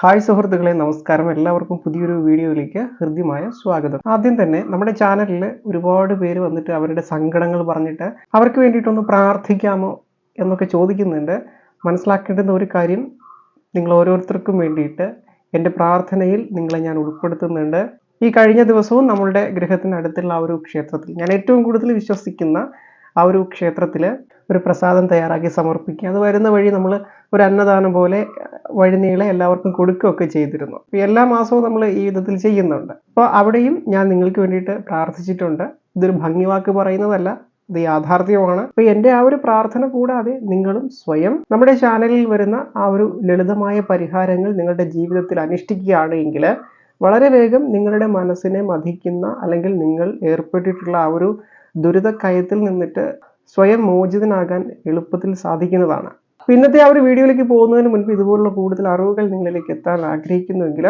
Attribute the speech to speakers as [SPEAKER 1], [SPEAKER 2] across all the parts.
[SPEAKER 1] Hi സുഹൃത്തുക്കളെ നമസ്കാരം. എല്ലാവർക്കും പുതിയൊരു വീഡിയോയിലേക്ക് ഹൃദ്യമായ സ്വാഗതം. ആദ്യം തന്നെ നമ്മുടെ ചാനലിൽ ഒരുപാട് പേര് വന്നിട്ട് അവരുടെ സങ്കടങ്ങൾ പറഞ്ഞിട്ട് അവർക്ക് വേണ്ടിയിട്ടൊന്ന് പ്രാർത്ഥിക്കാമോ എന്നൊക്കെ ചോദിക്കുന്നുണ്ട്. മനസ്സിലാക്കേണ്ടുന്ന ഒരു കാര്യം നിങ്ങൾ ഓരോരുത്തർക്കും വേണ്ടിയിട്ട് എന്റെ പ്രാർത്ഥനയിൽ നിങ്ങളെ ഞാൻ ഉൾപ്പെടുത്തുന്നുണ്ട്. ഈ കഴിഞ്ഞ ദിവസവും നമ്മളുടെ ഗൃഹത്തിനടുത്തുള്ള ആ ഒരു ക്ഷേത്രത്തിൽ ഞാൻ ഏറ്റവും കൂടുതൽ വിശ്വസിക്കുന്ന ആ ഒരു ക്ഷേത്രത്തിൽ ഒരു പ്രസാദം തയ്യാറാക്കി സമർപ്പിക്കുക. അത് വരുന്ന വഴി നമ്മൾ ഒരു അന്നദാനം പോലെ വഴിനീളെ എല്ലാവർക്കും കൊടുക്കുകയൊക്കെ ചെയ്തിരുന്നു. അപ്പോൾ എല്ലാ മാസവും നമ്മൾ ഈ വിധത്തിൽ ചെയ്യുന്നുണ്ട്. അപ്പോൾ അവിടെയും ഞാൻ നിങ്ങൾക്ക് വേണ്ടിയിട്ട് പ്രാർത്ഥിച്ചിട്ടുണ്ട്. ഇതൊരു ഭംഗിവാക്ക് പറയുന്നതല്ല ഇത് യാഥാർത്ഥ്യമാണ്. അപ്പോൾ എന്റെ ആ ഒരു പ്രാർത്ഥന കൂടാതെ നിങ്ങളും സ്വയം നമ്മുടെ ചാനലിൽ വരുന്ന ആ ഒരു ലളിതമായ പരിഹാരങ്ങൾ നിങ്ങളുടെ ജീവിതത്തിൽ അനുഷ്ഠിക്കുകയാണെങ്കിൽ വളരെ വേഗം നിങ്ങളുടെ മനസ്സിനെ മതിക്കുന്ന അല്ലെങ്കിൽ നിങ്ങൾ ഏർപ്പെട്ടിട്ടുള്ള ആ ഒരു ദുരിതക്കയത്തിൽ നിന്നിട്ട് സ്വയം മോചിതനാകാൻ എളുപ്പത്തിൽ സാധിക്കുന്നതാണ്. ഇന്നത്തെ ആ ഒരു വീഡിയോയിലേക്ക് പോകുന്നതിന് മുൻപ് ഇതുപോലുള്ള കൂടുതൽ അറിവുകൾ നിങ്ങളിലേക്ക് എത്താൻ ആഗ്രഹിക്കുന്നുവെങ്കിൽ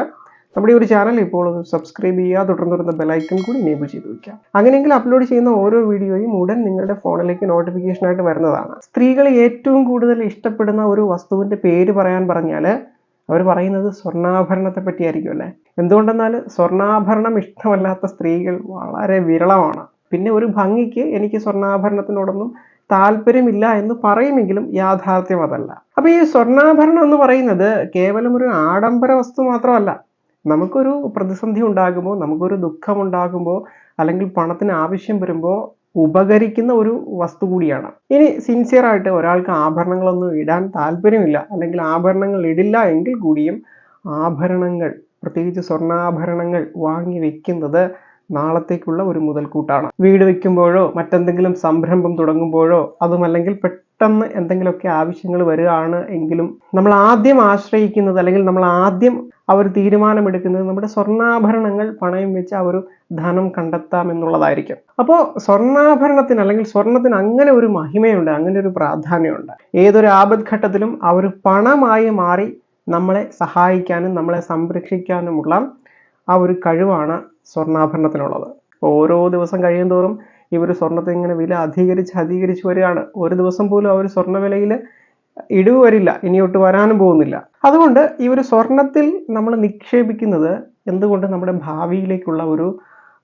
[SPEAKER 1] നമ്മുടെ ഈ ഒരു ചാനൽ ഇപ്പോൾ സബ്സ്ക്രൈബ് ചെയ്യുക തുടർന്ന് തുടർന്ന് ബെലൈക്കൺ കൂടി എനേബിൾ ചെയ്ത് വയ്ക്കുക അങ്ങനെയെങ്കിൽ അപ്ലോഡ് ചെയ്യുന്ന ഓരോ വീഡിയോയും ഉടൻ നിങ്ങളുടെ ഫോണിലേക്ക് നോട്ടിഫിക്കേഷൻ ആയിട്ട് വരുന്നതാണ്. സ്ത്രീകൾ ഏറ്റവും കൂടുതൽ ഇഷ്ടപ്പെടുന്ന ഒരു വസ്തുവിന്റെ പേര് പറയാൻ പറഞ്ഞാൽ അവർ പറയുന്നത് സ്വർണാഭരണത്തെ പറ്റിയായിരിക്കും അല്ലേ? എന്തുകൊണ്ടെന്നാൽ സ്വർണാഭരണം ഇഷ്ടമല്ലാത്ത സ്ത്രീകൾ വളരെ വിരളമാണ്. പിന്നെ ഒരു ഭംഗിക്ക് എനിക്ക് സ്വർണാഭരണത്തിനോടൊന്നും താല്പര്യമില്ല എന്ന് പറയുമെങ്കിലും യാഥാർത്ഥ്യം അതല്ല. അപ്പൊ ഈ സ്വർണാഭരണം എന്ന് പറയുന്നത് കേവലം ഒരു ആഡംബര വസ്തു മാത്രമല്ല. നമുക്കൊരു പ്രതിസന്ധി ഉണ്ടാകുമ്പോൾ നമുക്കൊരു ദുഃഖം ഉണ്ടാകുമ്പോൾ അല്ലെങ്കിൽ പണത്തിന് ആവശ്യം വരുമ്പോൾ ഉപകരിക്കുന്ന ഒരു വസ്തു കൂടിയാണ്. ഇനി സിൻസിയർ ആയിട്ട് ഒരാൾക്ക് ആഭരണങ്ങളൊന്നും ഇടാൻ താല്പര്യമില്ല അല്ലെങ്കിൽ ആഭരണങ്ങൾ ഇടില്ല എങ്കിൽ കൂടിയും ആഭരണങ്ങൾ പ്രത്യേകിച്ച് സ്വർണാഭരണങ്ങൾ വാങ്ങി വെക്കുന്നത് നാളത്തേക്കുള്ള ഒരു മുതൽക്കൂട്ടാണ്. വീട് വെക്കുമ്പോഴോ മറ്റെന്തെങ്കിലും സംരംഭം തുടങ്ങുമ്പോഴോ അതുമല്ലെങ്കിൽ പെട്ടെന്ന് എന്തെങ്കിലുമൊക്കെ ആവശ്യങ്ങൾ വരികയാണ് എങ്കിലും നമ്മൾ ആദ്യം ആശ്രയിക്കുന്നത് അല്ലെങ്കിൽ നമ്മൾ ആദ്യം ഒരു തീരുമാനമെടുക്കുന്നത് നമ്മുടെ സ്വർണാഭരണങ്ങൾ പണയം വെച്ച് ആ ഒരു ധനം കണ്ടെത്താം എന്നുള്ളതായിരിക്കും. അപ്പോൾ സ്വർണാഭരണത്തിന് അല്ലെങ്കിൽ സ്വർണത്തിന് അങ്ങനെ ഒരു മഹിമയുണ്ട് അങ്ങനെ ഒരു പ്രാധാന്യമുണ്ട്. ഏതൊരു ആപദ്ഘട്ടത്തിലും ആ ഒരു പണമായി മാറി നമ്മളെ സഹായിക്കാനും നമ്മളെ സംരക്ഷിക്കാനുമുള്ള ആ ഒരു കഴിവാണ് സ്വർണാഭരണത്തിനുള്ളത്. ഓരോ ദിവസം കഴിയും തോറും ഇവർ സ്വർണത്തെ ഇങ്ങനെ വില അധികരിച്ച് അധികരിച്ച് വരികയാണ്. ഒരു ദിവസം പോലും അവർ സ്വർണ വിലയിൽ ഇടിവ് വരില്ല. ഇനിയൊട്ട് വരാനും പോകുന്നില്ല. അതുകൊണ്ട് ഈ ഒരു സ്വർണത്തിൽ നമ്മൾ നിക്ഷേപിക്കുന്നത് എന്തുകൊണ്ട് നമ്മുടെ ഭാവിയിലേക്കുള്ള ഒരു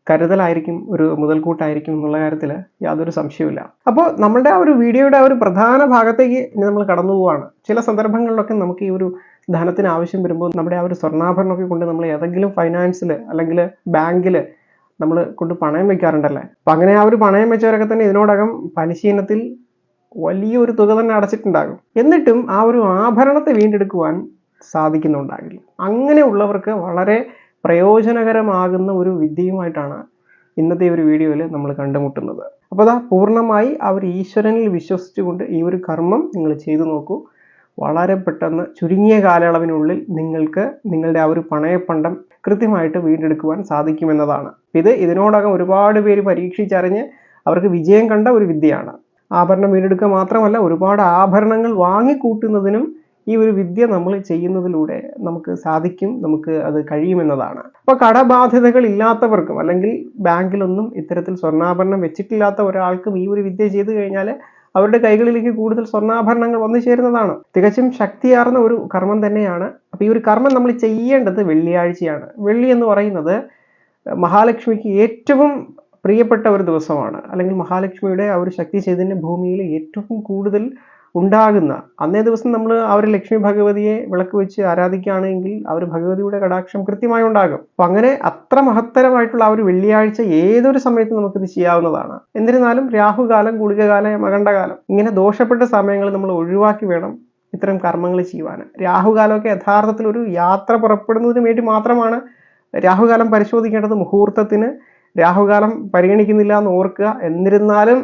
[SPEAKER 1] കരുതലായിരിക്കും ഒരു മുതൽക്കൂട്ടായിരിക്കും എന്നുള്ള കാര്യത്തിൽ യാതൊരു സംശയവുമില്ല. അപ്പോൾ നമ്മുടെ ആ ഒരു വീഡിയോയുടെ ആ ഒരു പ്രധാന ഭാഗത്തേക്ക് ഇനി നമ്മൾ കടന്നു പോവുകയാണ് ചില സന്ദർഭങ്ങളിലൊക്കെ നമുക്ക് ഈ ഒരു ധനത്തിന് ആവശ്യം വരുമ്പോൾ നമ്മുടെ ആ ഒരു സ്വർണാഭരണമൊക്കെ കൊണ്ട് നമ്മൾ ഏതെങ്കിലും ഫൈനാൻസിൽ അല്ലെങ്കിൽ ബാങ്കിൽ നമ്മൾ കൊണ്ട് പണയം വെക്കാറുണ്ടല്ലേ? അപ്പം അങ്ങനെ ആ ഒരു പണയം വെച്ചവരൊക്കെ തന്നെ ഇതിനോടകം പലിശ ഇനത്തിൽ വലിയൊരു തുക തന്നെ അടച്ചിട്ടുണ്ടാകും. എന്നിട്ടും ആ ഒരു ആഭരണത്തെ വീണ്ടെടുക്കുവാൻ സാധിക്കുന്നുണ്ടാകില്ല. അങ്ങനെയുള്ളവർക്ക് വളരെ പ്രയോജനകരമാകുന്ന ഒരു വിദ്യയുമായിട്ടാണ് ഇന്നത്തെ ഒരു വീഡിയോയിൽ നമ്മൾ കണ്ടുമുട്ടുന്നത്. അപ്പോൾ അതാ പൂർണമായി അവർ ഈശ്വരനിൽ വിശ്വസിച്ചുകൊണ്ട് ഈ ഒരു കർമ്മം നിങ്ങൾ ചെയ്തു നോക്കൂ. വളരെ പെട്ടെന്ന് ചുരുങ്ങിയ കാലയളവിനുള്ളിൽ നിങ്ങൾക്ക് നിങ്ങളുടെ ആ ഒരു പണയപ്പണ്ടം കൃത്യമായിട്ട് വീണ്ടെടുക്കുവാൻ സാധിക്കുമെന്നതാണ്. ഇത് ഇതിനോടകം ഒരുപാട് പേര് പരീക്ഷിച്ചറിഞ്ഞ് അവർക്ക് വിജയം കണ്ട ഒരു വിദ്യയാണ്. ആഭരണം വീണ്ടെടുക്കുക മാത്രമല്ല ഒരുപാട് ആഭരണങ്ങൾ വാങ്ങിക്കൂട്ടുന്നതിനും ഈ ഒരു വിദ്യ നമ്മൾ ചെയ്യുന്നതിലൂടെ നമുക്ക് സാധിക്കും നമുക്ക് അത് കഴിയുമെന്നതാണ്. അപ്പോൾ കടബാധ്യതകൾ ഇല്ലാത്തവർക്കും അല്ലെങ്കിൽ ബാങ്കിലൊന്നും ഇത്തരത്തിൽ സ്വർണാഭരണം വെച്ചിട്ടില്ലാത്ത ഒരാൾക്കും ഈ ഒരു വിദ്യ ചെയ്തു കഴിഞ്ഞാൽ അവരുടെ കൈകളിലേക്ക് കൂടുതൽ സ്വർണാഭരണങ്ങൾ വന്നു ചേരുന്നതാണ്. തികച്ചും ശക്തിയാർന്ന ഒരു കർമ്മം തന്നെയാണ്. അപ്പോൾ ഈ ഒരു കർമ്മം നമ്മൾ ചെയ്യേണ്ടത് വെള്ളിയാഴ്ചയാണ്. വെള്ളി എന്ന് പറയുന്നത് മഹാലക്ഷ്മിക്ക് ഏറ്റവും പ്രിയപ്പെട്ട ഒരു ദിവസമാണ്. അല്ലെങ്കിൽ മഹാലക്ഷ്മിയുടെ ആ ഒരു ശക്തി ചൈതന്യ ഭൂമിയിൽ ഏറ്റവും കൂടുതൽ ഉണ്ടാകുന്ന അന്നേ ദിവസം നമ്മൾ ഒരു ലക്ഷ്മി ഭഗവതിയെ വിളക്ക് വെച്ച് ആരാധിക്കുകയാണെങ്കിൽ ഒരു ഭഗവതിയുടെ കടാക്ഷം കൃത്യമായി ഉണ്ടാകും. അപ്പൊ അങ്ങനെ അത്ര മഹത്തരമായിട്ടുള്ള ആ ഒരു വെള്ളിയാഴ്ച ഏതൊരു സമയത്തും നമുക്കിത് ചെയ്യാവുന്നതാണ്. എന്നിരുന്നാലും രാഹുകാലം ഗുളികകാലം മകണ്ഠകാലം ഇങ്ങനെ ദോഷപ്പെട്ട സമയങ്ങൾ നമ്മൾ ഒഴിവാക്കി വേണം ഇത്തരം കർമ്മങ്ങൾ ചെയ്യുവാൻ രാഹുകാലമൊക്കെ യഥാർത്ഥത്തിൽ ഒരു യാത്ര പുറപ്പെടുന്നതിന് വേണ്ടി മാത്രമാണ് രാഹുകാലം പരിശോധിക്കേണ്ടത് മുഹൂർത്തത്തിന്. രാഹുകാലം പരിഗണിക്കുന്നില്ല എന്ന് ഓർക്കുക. എന്നിരുന്നാലും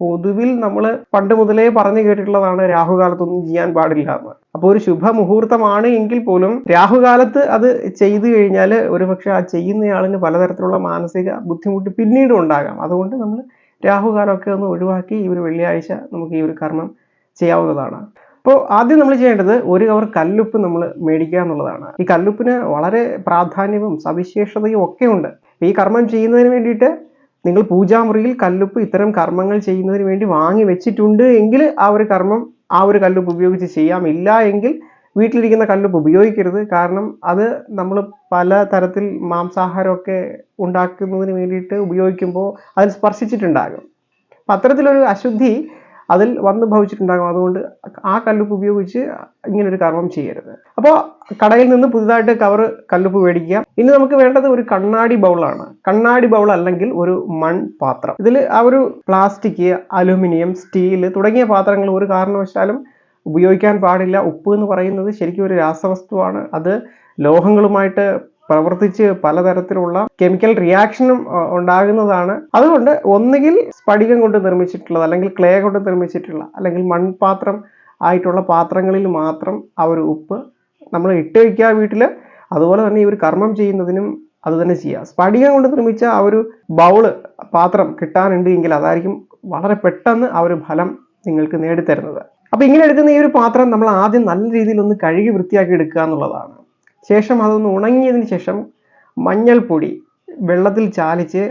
[SPEAKER 1] പൊതുവിൽ നമ്മൾ പണ്ട് മുതലേ പറഞ്ഞു കേട്ടിട്ടുള്ളതാണ് രാഹുകാലത്തൊന്നും ചെയ്യാൻ പാടില്ല എന്ന്. അപ്പോൾ ഒരു ശുഭമുഹൂർത്തമാണ് എങ്കിൽ പോലും രാഹുകാലത്ത് അത് ചെയ്തു കഴിഞ്ഞാൽ ഒരുപക്ഷെ ആ ചെയ്യുന്നയാളിന് പലതരത്തിലുള്ള മാനസിക ബുദ്ധിമുട്ട് പിന്നീടും ഉണ്ടാകാം. അതുകൊണ്ട് നമ്മൾ രാഹുകാലമൊക്കെ ഒന്ന് ഒഴിവാക്കി ഈ ഒരു വെള്ളിയാഴ്ച നമുക്ക് ഈ ഒരു കർമ്മം ചെയ്യാവുന്നതാണ്. അപ്പോൾ ആദ്യം നമ്മൾ ചെയ്യേണ്ടത് ഒരു കവർ കല്ലുപ്പ് നമ്മൾ മേടിക്കുക എന്നുള്ളതാണ്. ഈ കല്ലുപ്പിന് വളരെ പ്രാധാന്യവും സവിശേഷതയും ഒക്കെ ഉണ്ട്. ഈ കർമ്മം ചെയ്യുന്നതിന് വേണ്ടിയിട്ട് നിങ്ങൾ പൂജാമുറിയിൽ കല്ലുപ്പ് ഇത്തരം കർമ്മങ്ങൾ ചെയ്യുന്നതിന് വേണ്ടി വാങ്ങി വെച്ചിട്ടുണ്ട് എങ്കിൽ ആ ഒരു കർമ്മം ആ ഒരു കല്ലുപ്പ് ഉപയോഗിച്ച് ചെയ്യാം. ഇല്ല എങ്കിൽ വീട്ടിലിരിക്കുന്ന കല്ലുപ്പ് ഉപയോഗിക്കരുത്. കാരണം അത് നമ്മൾ പല തരത്തിൽ മാംസാഹാരമൊക്കെ ഉണ്ടാക്കുന്നതിന് വേണ്ടിയിട്ട് ഉപയോഗിക്കുമ്പോൾ അതിൽ സ്പർശിച്ചിട്ടുണ്ടാകും. അപ്പം അത്തരത്തിലൊരു അശുദ്ധി അതിൽ വന്ന് ഭവിച്ചിട്ടുണ്ടാകും. അതുകൊണ്ട് ആ കല്ലുപ്പ് ഉപയോഗിച്ച് ഇങ്ങനെ ഒരു കർമ്മം ചെയ്യരുത്. അപ്പോൾ കടയിൽ നിന്ന് പുതുതായിട്ട് കവർ കല്ലുപ്പ് മേടിക്കുക. ഇനി നമുക്ക് വേണ്ടത് ഒരു കണ്ണാടി ബൗളാണ് കണ്ണാടി ബൗൾ അല്ലെങ്കിൽ ഒരു മൺപാത്രം. ഇതിൽ ആ ഒരു പ്ലാസ്റ്റിക് അലുമിനിയം സ്റ്റീൽ തുടങ്ങിയ പാത്രങ്ങൾ ഒരു കാരണവശാലും ഉപയോഗിക്കാൻ പാടില്ല. ഉപ്പ് എന്ന് പറയുന്നത് ശരിക്കും ഒരു രാസവസ്തുവാണ്. അത് ലോഹങ്ങളുമായിട്ട് പ്രവർത്തിച്ച് പലതരത്തിലുള്ള കെമിക്കൽ റിയാക്ഷനും ഉണ്ടാകുന്നതാണ്. അതുകൊണ്ട് ഒന്നുകിൽ സ്ഫടികം കൊണ്ട് നിർമ്മിച്ചിട്ടുള്ളത് അല്ലെങ്കിൽ ക്ലേ കൊണ്ട് നിർമ്മിച്ചിട്ടുള്ള അല്ലെങ്കിൽ മൺപാത്രം ആയിട്ടുള്ള പാത്രങ്ങളിൽ മാത്രം ആ ഒരു ഉപ്പ് നമ്മൾ ഇട്ട് വയ്ക്കുക വീട്ടിൽ. അതുപോലെ തന്നെ ഈ ഒരു കർമ്മം ചെയ്യുന്നതിനും അത് തന്നെ ചെയ്യുക. സ്ഫടികം കൊണ്ട് നിർമ്മിച്ച ആ ഒരു ബൗൾ പാത്രം കിട്ടാനുണ്ട് എങ്കിൽ അതായിരിക്കും വളരെ പെട്ടെന്ന് ആ ഒരു ഫലം നിങ്ങൾക്ക് നേടിത്തരുന്നത്. അപ്പൊ ഇങ്ങനെ എടുക്കുന്ന ഈ ഒരു പാത്രം നമ്മൾ ആദ്യം നല്ല രീതിയിൽ ഒന്ന് കഴുകി വൃത്തിയാക്കി എടുക്കുക എന്നുള്ളതാണ്. ശേഷം അതൊന്ന് ഉണങ്ങിയതിന് ശേഷം മഞ്ഞൾപ്പൊടി വെള്ളത്തിൽ ചാലിച്ച്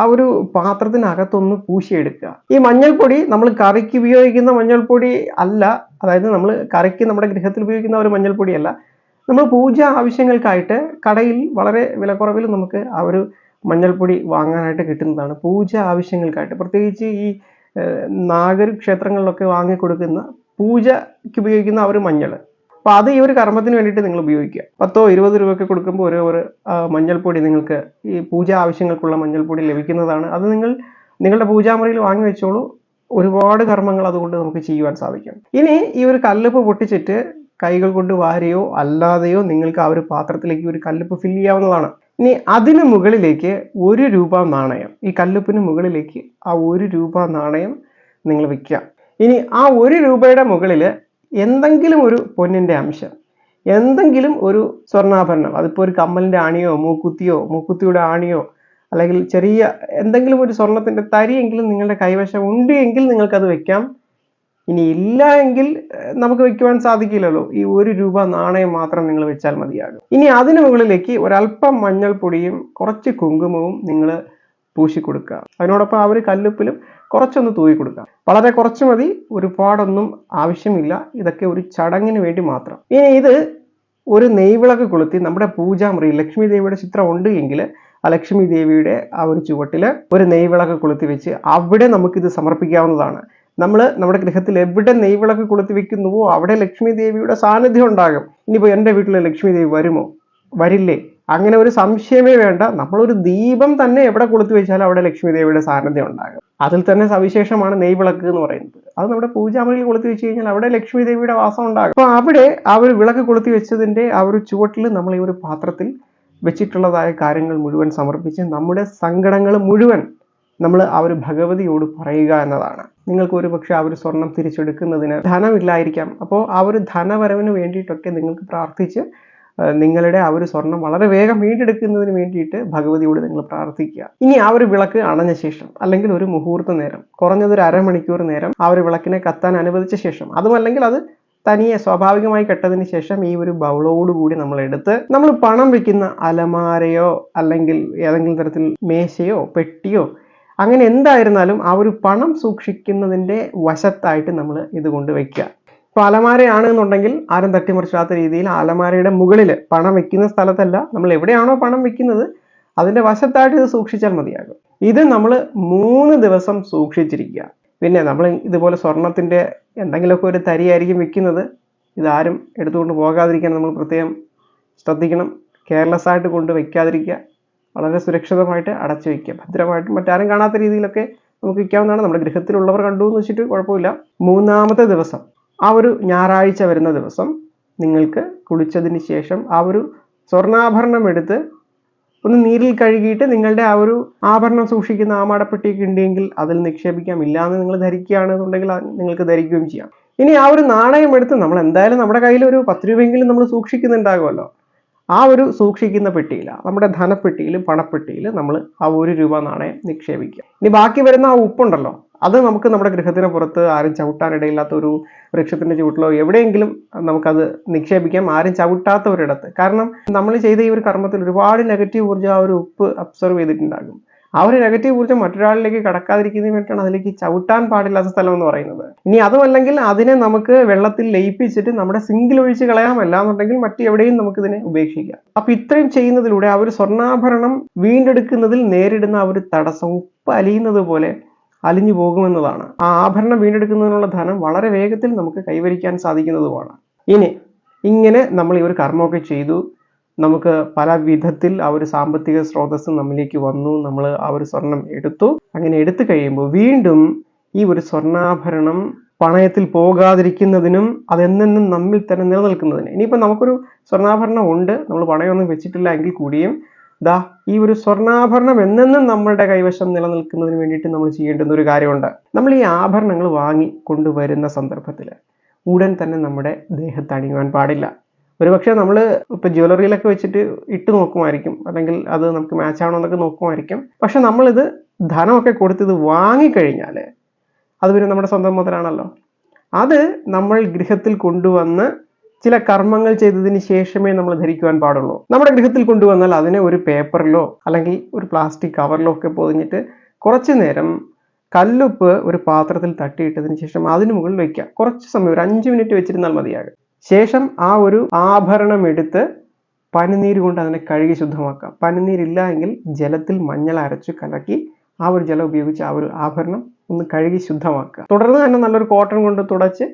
[SPEAKER 1] ആ ഒരു പാത്രത്തിനകത്തൊന്ന് പൂശിയെടുക്കുക. ഈ മഞ്ഞൾപ്പൊടി നമ്മൾ കറിക്ക് ഉപയോഗിക്കുന്ന മഞ്ഞൾപ്പൊടി അല്ല അതായത് നമ്മൾ കറിക്ക് നമ്മുടെ ഗൃഹത്തിൽ ഉപയോഗിക്കുന്ന ഒരു മഞ്ഞൾപ്പൊടിയല്ല നമ്മൾ പൂജ ആവശ്യങ്ങൾക്കായിട്ട് കടയിൽ വളരെ വിലക്കുറവിൽ നമുക്ക് ആ ഒരു മഞ്ഞൾപ്പൊടി വാങ്ങാനായിട്ട് കിട്ടുന്നതാണ്. പൂജ ആവശ്യങ്ങൾക്കായിട്ട്. പ്രത്യേകിച്ച് ഈ നാഗർ ക്ഷേത്രങ്ങളിലൊക്കെ വാങ്ങിക്കൊടുക്കുന്ന പൂജയ്ക്ക് ഉപയോഗിക്കുന്ന ആ ഒരു മഞ്ഞൾ അപ്പൊ അത് ഈ ഒരു കർമ്മത്തിന് വേണ്ടിയിട്ട് നിങ്ങൾ ഉപയോഗിക്കുക. പത്തോ ഇരുപത് രൂപയൊക്കെ കൊടുക്കുമ്പോൾ ഒരു ഒരു മഞ്ഞൾപ്പൊടി നിങ്ങൾക്ക് ഈ പൂജ ആവശ്യങ്ങൾക്കുള്ള മഞ്ഞൾപ്പൊടി ലഭിക്കുന്നതാണ്. അത് നിങ്ങൾ നിങ്ങളുടെ പൂജാമുറിയിൽ വാങ്ങി വെച്ചോളൂ. ഒരുപാട് കർമ്മങ്ങൾ അതുകൊണ്ട് നമുക്ക് ചെയ്യുവാൻ സാധിക്കും. ഇനി ഈ ഒരു കല്ലുപ്പ് പൊട്ടിച്ചിട്ട് കൈകൾ കൊണ്ട് വാരിയോ അല്ലാതെയോ നിങ്ങൾക്ക് ആ ഒരു പാത്രത്തിലേക്ക് ഒരു കല്ലുപ്പ് ഫില്ല് ചെയ്യാവുന്നതാണ്. ഇനി അതിന് മുകളിലേക്ക് ഒരു രൂപ നാണയം. ഈ കല്ലുപ്പിന് മുകളിലേക്ക് ആ ഒരു രൂപ നാണയം നിങ്ങൾ വെക്കുക. ഇനി ആ ഒരു രൂപയുടെ മുകളിൽ എന്തെങ്കിലും ഒരു പൊന്നിന്റെ അംശം എന്തെങ്കിലും ഒരു സ്വർണാഭരണം അതിപ്പോൾ ഒരു കമ്മലിന്റെ ആണിയോ മൂക്കുത്തിയോ മൂക്കുത്തിയുടെ ആണിയോ അല്ലെങ്കിൽ ചെറിയ എന്തെങ്കിലും ഒരു സ്വർണത്തിന്റെ തരിയെങ്കിലും നിങ്ങളുടെ കൈവശം ഉണ്ട് എങ്കിൽ നിങ്ങൾക്കത് വെക്കാം. ഇനി ഇല്ല എങ്കിൽ നമുക്ക് വെക്കുവാൻ സാധിക്കില്ലല്ലോ. ഈ ഒരു രൂപ നാണയം മാത്രം നിങ്ങൾ വെച്ചാൽ മതിയാകും. ഇനി അതിനു മുകളിലേക്ക് ഒരല്പം മഞ്ഞൾപ്പൊടിയും കുറച്ച് കുങ്കുമവും നിങ്ങൾ പൂശി കൊടുക്കുക അതിനോടൊപ്പം ആ ഒരു കല്ലുപ്പിലും കുറച്ചൊന്ന് തൂവി കൊടുക്കുക വളരെ കുറച്ച് മതി ഒരുപാടൊന്നും ആവശ്യമില്ല. ഇതൊക്കെ ഒരു ചടങ്ങിന് വേണ്ടി മാത്രം. ഇനി ഇത് ഒരു നെയ്വിളക്ക് കൊളുത്തി നമ്മുടെ പൂജാമുറി ലക്ഷ്മി ദേവിയുടെ ചിത്രം ഉണ്ട് എങ്കിൽ ആ ലക്ഷ്മി ദേവിയുടെ ആ ഒരു ചുവട്ടിൽ ഒരു നെയ്വിളക്ക് കൊളുത്തി വെച്ച് അവിടെ നമുക്കിത് സമർപ്പിക്കാവുന്നതാണ്. നമ്മൾ നമ്മുടെ ഗൃഹത്തിൽ എവിടെ നെയ്വിളക്ക് കൊളുത്തി വെക്കുന്നുവോ അവിടെ ലക്ഷ്മി ദേവിയുടെ സാന്നിധ്യം ഉണ്ടാകും. ഇനിയിപ്പോൾ എന്റെ വീട്ടിൽ ലക്ഷ്മി ദേവി വരുമോ? വരില്ലേ? അങ്ങനെ ഒരു സംശയമേ വേണ്ട. നമ്മളൊരു ദീപം തന്നെ എവിടെ കൊളുത്തി വെച്ചാലും അവിടെ ലക്ഷ്മി ദേവിയുടെ സാന്നിധ്യം ഉണ്ടാകും. അതിൽ തന്നെ സവിശേഷമാണ് നെയ്വിളക്ക് എന്ന് പറയുന്നത്. അത് നമ്മുടെ പൂജാമുറിയിൽ കൊളുത്തി വെച്ച് കഴിഞ്ഞാൽ അവിടെ ലക്ഷ്മി ദേവിയുടെ വാസം ഉണ്ടാകും. അപ്പോൾ അവിടെ ആ ഒരു വിളക്ക് കൊളുത്തി വെച്ചതിന്റെ ആ ഒരു ചുവട്ടിൽ നമ്മൾ ഈ ഒരു പാത്രത്തിൽ വെച്ചിട്ടുള്ളതായ കാര്യങ്ങൾ മുഴുവൻ സമർപ്പിച്ച് നമ്മുടെ സങ്കടങ്ങൾ മുഴുവൻ നമ്മൾ ആ ഒരു ഭഗവതിയോട് പറയുക എന്നതാണ്. നിങ്ങൾക്ക് ഒരു പക്ഷേ ആ ഒരു സ്വർണം തിരിച്ചെടുക്കുന്നതിന് ധനമില്ലായിരിക്കാം. അപ്പോൾ ആ ഒരു ധനവരവിന് വേണ്ടിയിട്ടൊക്കെ നിങ്ങൾക്ക് പ്രാർത്ഥിച്ച് നിങ്ങളുടെ ആ ഒരു സ്വർണം വളരെ വേഗം വീണ്ടെടുക്കുന്നതിന് വേണ്ടിയിട്ട് ഭഗവതിയോട് നിങ്ങൾ പ്രാർത്ഥിക്കുക. ഇനി ആ ഒരു വിളക്ക് അണഞ്ഞ ശേഷം അല്ലെങ്കിൽ ഒരു മുഹൂർത്ത നേരം കുറഞ്ഞത് ഒരു അരമണിക്കൂർ നേരം ആ ഒരു വിളക്കിനെ കത്താൻ അനുവദിച്ച ശേഷം അതുമല്ലെങ്കിൽ അത് തനിയെ സ്വാഭാവികമായി കെട്ടതിന് ശേഷം ഈ ഒരു ബൗളോടുകൂടി നമ്മൾ എടുത്ത് നമ്മൾ പണം വയ്ക്കുന്ന അലമാരയോ അല്ലെങ്കിൽ ഏതെങ്കിലും തരത്തിൽ മേശയോ പെട്ടിയോ അങ്ങനെ എന്തായിരുന്നാലും ആ ഒരു പണം സൂക്ഷിക്കുന്നതിന്റെ വശത്തായിട്ട് നമ്മൾ ഇത് കൊണ്ട് വെക്കുക ഇപ്പോൾ അലമാരയാണ് എന്നുണ്ടെങ്കിൽ ആരും തട്ടിമറിച്ചാത്ത രീതിയിൽ അലമാരയുടെ മുകളിൽ പണം വെക്കുന്ന സ്ഥലത്തല്ല നമ്മൾ എവിടെയാണോ പണം വെക്കുന്നത് അതിന്റെ വശത്തായിട്ട് ഇത് സൂക്ഷിച്ചാൽ മതിയാകും. ഇത് നമ്മൾ മൂന്ന് ദിവസം സൂക്ഷിച്ചിരിക്കുക. പിന്നെ നമ്മൾ ഇതുപോലെ സ്വർണത്തിന്റെ എന്തെങ്കിലുമൊക്കെ ഒരു തരിയായിരിക്കും വെക്കുന്നത്. ഇതാരും എടുത്തുകൊണ്ട് പോകാതിരിക്കാൻ നമ്മൾ പ്രത്യേകം ശ്രദ്ധിക്കണം. കെയർലെസ് ആയിട്ട് കൊണ്ട് വയ്ക്കാതിരിക്കുക വളരെ സുരക്ഷിതമായിട്ട് അടച്ചു വയ്ക്കുക ഭദ്രമായിട്ട് മറ്റാരും കാണാത്ത രീതിയിലൊക്കെ നമുക്ക് വയ്ക്കാവുന്നതാണ് നമ്മുടെ ഗൃഹത്തിലുള്ളവർ കണ്ടു എന്ന് വെച്ചിട്ട് കുഴപ്പമില്ല. മൂന്നാമത്തെ ദിവസം ആ ഒരു ഞായറാഴ്ച വരുന്ന ദിവസം നിങ്ങൾക്ക് കുളിച്ചതിന് ശേഷം ആ ഒരു സ്വർണാഭരണം എടുത്ത് ഒന്ന് നീരിൽ കഴുകിയിട്ട് നിങ്ങളുടെ ആ ഒരു ആഭരണം സൂക്ഷിക്കുന്ന ആമാടപ്പെട്ടിയൊക്കെ ഉണ്ടെങ്കിൽ അതിൽ നിക്ഷേപിക്കാം. ഇല്ലാന്ന് നിങ്ങൾ ധരിക്കുകയാണെന്നുണ്ടെങ്കിൽ നിങ്ങൾക്ക് ധരിക്കുകയും ചെയ്യാം. ഇനി ആ ഒരു നാണയം എടുത്ത് നമ്മൾ എന്തായാലും നമ്മുടെ കയ്യിൽ ഒരു പത്ത് രൂപയെങ്കിലും നമ്മൾ സൂക്ഷിക്കുന്നുണ്ടാകുമല്ലോ. ആ ഒരു സൂക്ഷിക്കുന്ന പെട്ടിയിൽ നമ്മുടെ ധനപ്പെട്ടിയിൽ പണപ്പെട്ടിയിൽ നമ്മൾ ആ ഒരു രൂപ നാണയം നിക്ഷേപിക്കുക. ഇനി ബാക്കി വരുന്ന ആ ഉപ്പുണ്ടല്ലോ അത് നമുക്ക് നമ്മുടെ ഗൃഹത്തിന് പുറത്ത് ആരും ചവിട്ടാനിടയില്ലാത്ത ഒരു വൃക്ഷത്തിന്റെ ചുവട്ടിലോ എവിടെയെങ്കിലും നമുക്കത് നിക്ഷേപിക്കാം. ആരും ചവിട്ടാത്ത ഒരിടത്ത് കാരണം നമ്മൾ ചെയ്ത ഈ ഒരു കർമ്മത്തിൽ ഒരുപാട് നെഗറ്റീവ് ഊർജം ആ ഒരു ഉപ്പ് അബ്സർവ് ചെയ്തിട്ടുണ്ടാകും. ആ ഒരു നെഗറ്റീവ് ഊർജം മറ്റൊരാളിലേക്ക് കടക്കാതിരിക്കുന്നതിന് വേണ്ടിയിട്ടാണ് അതിലേക്ക് ചവിട്ടാൻ പാടില്ലാത്ത സ്ഥലം എന്ന് പറയുന്നത്. ഇനി അതുമല്ലെങ്കിൽ അതിനെ നമുക്ക് വെള്ളത്തിൽ ലയിപ്പിച്ചിട്ട് നമ്മുടെ സിങ്കിൽ ഒഴിച്ച് കളയാമല്ല എന്നുണ്ടെങ്കിൽ മറ്റെവിടെയും നമുക്ക് ഇതിനെ ഉപേക്ഷിക്കാം. അപ്പൊ ഇത്രയും ചെയ്യുന്നതിലൂടെ ആ ഒരു സ്വർണാഭരണം വീണ്ടെടുക്കുന്നതിൽ നേരിടുന്ന ആ ഒരു തടസ്സം ഉപ്പ് അലിയുന്നത് പോലെ അലിഞ്ഞു പോകുമെന്നതാണ്. ആ ആഭരണം വീണ്ടെടുക്കുന്നതിനുള്ള ധനം വളരെ വേഗത്തിൽ നമുക്ക് കൈവരിക്കാൻ സാധിക്കുന്നതുമാണ്. ഇനി ഇങ്ങനെ നമ്മൾ ഈ ഒരു കർമ്മമൊക്കെ ചെയ്തു. നമുക്ക് പല വിധത്തിൽ ആ ഒരു സാമ്പത്തിക സ്രോതസ് നമ്മിലേക്ക് വന്നു. നമ്മൾ ആ ഒരു സ്വർണം എടുത്തു. അങ്ങനെ എടുത്തു കഴിയുമ്പോൾ വീണ്ടും ഈ ഒരു സ്വർണാഭരണം പണയത്തിൽ പോകാതിരിക്കുന്നതിനും അതെന്നെന്നും നമ്മിൽ തന്നെ നിലനിൽക്കുന്നതിന്. ഇനിയിപ്പോൾ നമുക്കൊരു സ്വർണാഭരണം ഉണ്ട്. നമ്മൾ പണയമൊന്നും വെച്ചിട്ടില്ല എങ്കിൽ കൂടിയും ദാ ഈ ഒരു സ്വർണാഭരണം എന്നെന്നും നമ്മളുടെ കൈവശം നിലനിൽക്കുന്നതിന് വേണ്ടിയിട്ട് നമ്മൾ ചെയ്യേണ്ടുന്ന ഒരു കാര്യമുണ്ട്. നമ്മൾ ഈ ആഭരണങ്ങൾ വാങ്ങി കൊണ്ടുവരുന്ന സന്ദർഭത്തിൽ ഉടൻ തന്നെ നമ്മുടെ ദേഹത്ത് അണിയുവാൻ പാടില്ല. ഒരുപക്ഷെ നമ്മൾ ഇപ്പൊ ജ്വല്ലറിയിലൊക്കെ വെച്ചിട്ട് ഇട്ട് നോക്കുമായിരിക്കും അല്ലെങ്കിൽ അത് നമുക്ക് മാച്ച് ആണോ എന്നൊക്കെ നോക്കുമായിരിക്കും. പക്ഷെ നമ്മളിത് ധനമൊക്കെ കൊടുത്ത് ഇത് വാങ്ങിക്കഴിഞ്ഞാൽ അത് പിന്നെ നമ്മുടെ സ്വന്തം മുതലാണല്ലോ. അത് നമ്മൾ ഗൃഹത്തിൽ കൊണ്ടുവന്ന് ചില കർമ്മങ്ങൾ ചെയ്തതിന് ശേഷമേ നമ്മൾ ധരിക്കുവാൻ പാടുള്ളൂ. നമ്മുടെ ഗൃഹത്തിൽ കൊണ്ടുവന്നാൽ അതിനെ ഒരു പേപ്പറിലോ അല്ലെങ്കിൽ ഒരു പ്ലാസ്റ്റിക് കവറിലോ ഒക്കെ പൊതിഞ്ഞിട്ട് കുറച്ചു നേരം കല്ലുപ്പ് ഒരു പാത്രത്തിൽ തട്ടിയിട്ടതിന് ശേഷം അതിന് മുകളിൽ വെക്കുക. കുറച്ച് സമയം ഒരു അഞ്ച് മിനിറ്റ് വെച്ചിരുന്നാൽ മതിയാകും. ശേഷം ആ ഒരു ആഭരണം എടുത്ത് പനിനീര് കൊണ്ട് അതിനെ കഴുകി ശുദ്ധമാക്കാം പനിനീരില്ല എങ്കിൽ ജലത്തിൽ മഞ്ഞൾ അരച്ച് കലക്കി ആ ഒരു ജലം ഉപയോഗിച്ച് ആ ഒരു ആഭരണം ഒന്ന് കഴുകി ശുദ്ധമാക്കുക. തുടർന്ന് തന്നെ നല്ലൊരു കോട്ടൺ കൊണ്ട് തുടച്ച്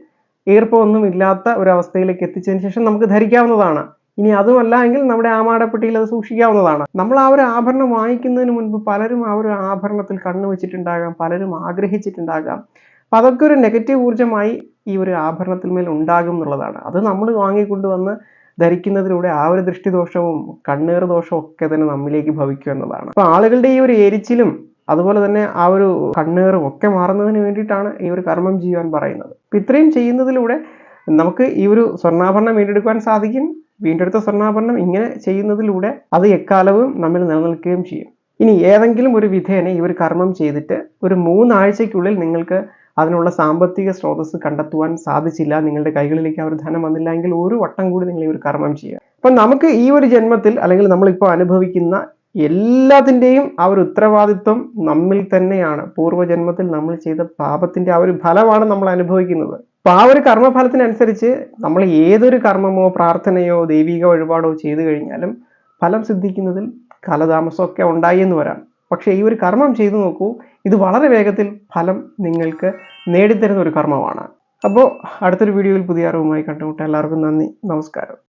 [SPEAKER 1] ഈർപ്പമൊന്നും ഇല്ലാത്ത ഒരവസ്ഥയിലേക്ക് എത്തിച്ചതിന് ശേഷം നമുക്ക് ധരിക്കാവുന്നതാണ്. ഇനി അതുമല്ല എങ്കിൽ നമ്മുടെ ആമാടപ്പെട്ടിയിൽ അത് സൂക്ഷിക്കാവുന്നതാണ്. നമ്മൾ ആ ഒരു ആഭരണം വാങ്ങിക്കുന്നതിന് മുൻപ് പലരും ആ ഒരു ആഭരണത്തിൽ കണ്ണു വെച്ചിട്ടുണ്ടാകാം പലരും ആഗ്രഹിച്ചിട്ടുണ്ടാകാം. അപ്പൊ അതൊക്കെ ഒരു നെഗറ്റീവ് ഊർജമായി ഈ ഒരു ആഭരണത്തിൽ മേൽ ഉണ്ടാകും എന്നുള്ളതാണ്. അത് നമ്മൾ വാങ്ങിക്കൊണ്ടുവന്ന് ധരിക്കുന്നതിലൂടെ ആ ഒരു ദൃഷ്ടിദോഷവും കണ്ണേറ് ദോഷവും ഒക്കെ തന്നെ നമ്മിലേക്ക് ഭവിക്കും എന്നതാണ് അപ്പോൾ ആളുകളുടെ ഈ ഒരു എരിച്ചിലും അതുപോലെ തന്നെ ആ ഒരു കണ്ണേറും ഒക്കെ മാറുന്നതിന് വേണ്ടിയിട്ടാണ് ഈ ഒരു കർമ്മം ചെയ്യുവാൻ പറയുന്നത്. അപ്പൊ ഇത്രയും ചെയ്യുന്നതിലൂടെ നമുക്ക് ഈ ഒരു സ്വർണാഭരണം വീണ്ടെടുക്കുവാൻ സാധിക്കും. വീണ്ടെടുത്ത സ്വർണാഭരണം ഇങ്ങനെ ചെയ്യുന്നതിലൂടെ അത് എക്കാലവും നമ്മൾ നിലനിൽക്കുകയും ചെയ്യും. ഇനി ഏതെങ്കിലും ഒരു വിധേനെ ഈ ഒരു കർമ്മം ചെയ്തിട്ട് ഒരു മൂന്നാഴ്ചയ്ക്കുള്ളിൽ നിങ്ങൾക്ക് അതിനുള്ള സാമ്പത്തിക സ്രോതസ് കണ്ടെത്തുവാൻ സാധിച്ചില്ല നിങ്ങളുടെ കൈകളിലേക്ക് ആ ഒരു ധനം വന്നില്ല എങ്കിൽ ഒരു വട്ടം കൂടി നിങ്ങൾ ഈ ഒരു കർമ്മം ചെയ്യുക. അപ്പം നമുക്ക് ഈ ഒരു ജന്മത്തിൽ അല്ലെങ്കിൽ നമ്മളിപ്പോൾ അനുഭവിക്കുന്ന എല്ലാത്തിന്റെയും ആ ഒരു ഉത്തരവാദിത്വം നമ്മിൽ തന്നെയാണ്. പൂർവജന്മത്തിൽ നമ്മൾ ചെയ്ത പാപത്തിന്റെ ആ ഒരു ഫലമാണ് നമ്മൾ അനുഭവിക്കുന്നത്. അപ്പൊ ആ ഒരു കർമ്മഫലത്തിനനുസരിച്ച് നമ്മൾ ഏതൊരു കർമ്മമോ പ്രാർത്ഥനയോ ദൈവിക വഴിപാടോ ചെയ്തു കഴിഞ്ഞാലും ഫലം സിദ്ധിക്കുന്നതിൽ കാലതാമസമൊക്കെ ഉണ്ടായി എന്ന് വരാം. പക്ഷേ ഈ ഒരു കർമ്മം ചെയ്തു നോക്കൂ ഇത് വളരെ വേഗത്തിൽ ഫലം നിങ്ങൾക്ക് നേടിത്തരുന്ന ഒരു കർമ്മമാണ്. അപ്പോൾ അടുത്തൊരു വീഡിയോയിൽ പുതിയ അറിവുമായി കണ്ടുമുട്ടാം എല്ലാവർക്കും നന്ദി. നമസ്കാരം.